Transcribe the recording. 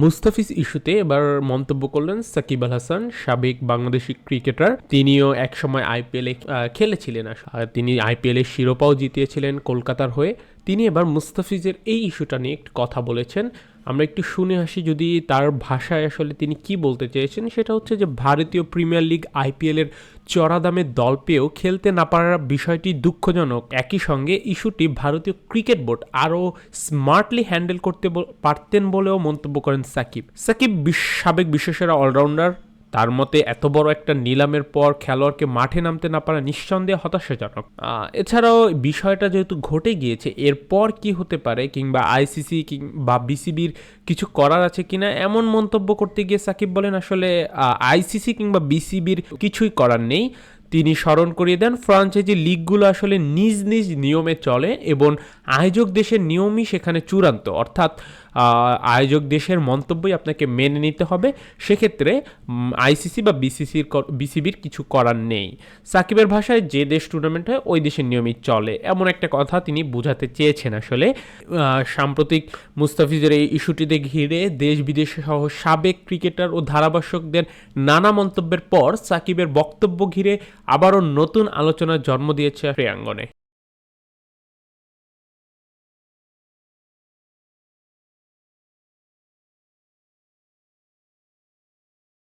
মুস্তাফিজ ইস্যুতে এবার মন্তব্য করলেন সাকিব আল হাসান, সাবেক বাংলাদেশি ক্রিকেটার। তিনিও একসময় আইপিএলে খেলেছিলেন। তিনি আইপিএলের শিরোপাও জিতিয়েছিলেন কলকাতার হয়ে। তিনি এবার মুস্তাফিজের এই ইস্যুটা নিয়ে একটু কথা বলেছেন। আমরা একটু শুনে আসি যদি তার ভাষায় আসলে তিনি কি বলতে চেয়েছেন। সেটা হচ্ছে যে, ভারতীয় প্রিমিয়ার লিগ আইপিএলের চড়া দামে দল পেয়েও খেলতে না পারার বিষয়টি দুঃখজনক। একই সঙ্গে ইস্যুটি ভারতীয় ক্রিকেট বোর্ড আরও স্মার্টলি হ্যান্ডেল করতে পারতেন বলেও মন্তব্য করেন সাকিব। সাকিব সাবেক বিশ্বসেরা অলরাউন্ডার। তার মতে এত বড় একটা নিলামের পর খেলোয়াড়কে মাঠে নামতে না পারা নিঃসন্দেহে হতাশাজনক। এছাড়াও বিষয়টা যেহেতু ঘটে গিয়েছে, এরপর কি হতে পারে কিংবা আইসিসি বা বিসিবির কিছু করার আছে কিনা এমন মন্তব্য করতে গিয়ে সাকিব বলেন আসলে আইসিসি কিংবা বিসিবির কিছুই করার নেই। তিনি স্মরণ করিয়ে দেন, ফ্রাঞ্চাইজি লিগগুলো আসলে নিজ নিজ নিয়মে চলে এবং আয়োজক দেশের নিয়মই সেখানে চূড়ান্ত। অর্থাৎ আয়োজক দেশের মন্তব্যই আপনাকে মেনে নিতে হবে। সেক্ষেত্রে আইসিসি বা বিসিসির বিসিবির কিছু করার নেই। সাকিবের ভাষায় যে দেশ টুর্নামেন্ট হয়, ওই দেশের নিয়মই চলে। এমন একটা কথা তিনি বোঝাতে চেয়েছেন আসলে। সাম্প্রতিক মুস্তাফিজের এই ইস্যুটিতে ঘিরে দেশ বিদেশে সহ সাবেক ক্রিকেটার ও ধারাভাষ্যকদের নানা মন্তব্যের পর সাকিবের বক্তব্য ঘিরে আবারও নতুন আলোচনার জন্ম দিয়েছে প্রিয়াঙ্গনে।